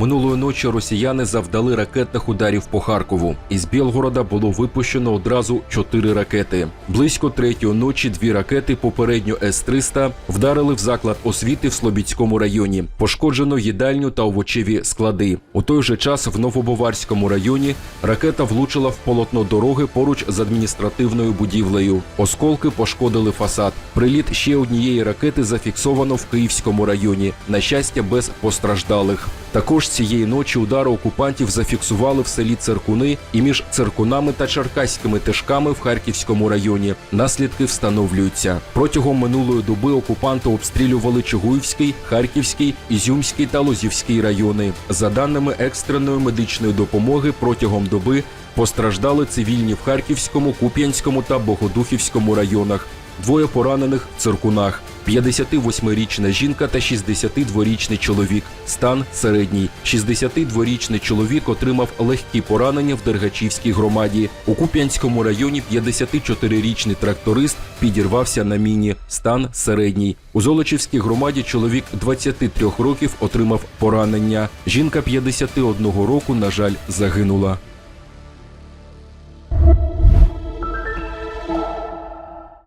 Минулої ночі росіяни завдали ракетних ударів по Харкову. Із Білгорода було випущено одразу чотири ракети. Близько третьої ночі дві ракети, попередньо С-300, вдарили в заклад освіти в Слобідському районі. Пошкоджено їдальню та овочеві склади. У той же час в Новобоварському районі ракета влучила в полотно дороги поруч з адміністративною будівлею. Осколки пошкодили фасад. Приліт ще однієї ракети зафіксовано в Київському районі. На щастя, без постраждалих. Також цієї ночі удари окупантів зафіксували в селі Циркуни і між Циркунами та Черкаськими тишками в Харківському районі. Наслідки встановлюються. Протягом минулої доби окупанти обстрілювали Чугуївський, Харківський, Ізюмський та Лозівський райони. За даними екстреної медичної допомоги, протягом доби постраждали цивільні в Харківському, Куп'янському та Богодухівському районах. Двоє поранених в циркунах. 58-річна жінка та 62-річний чоловік. Стан середній. 62-річний чоловік отримав легкі поранення в Дергачівській громаді. У Куп'янському районі 54-річний тракторист підірвався на міні. Стан середній. У Золочівській громаді чоловік 23 років отримав поранення. Жінка 51 року, на жаль, загинула.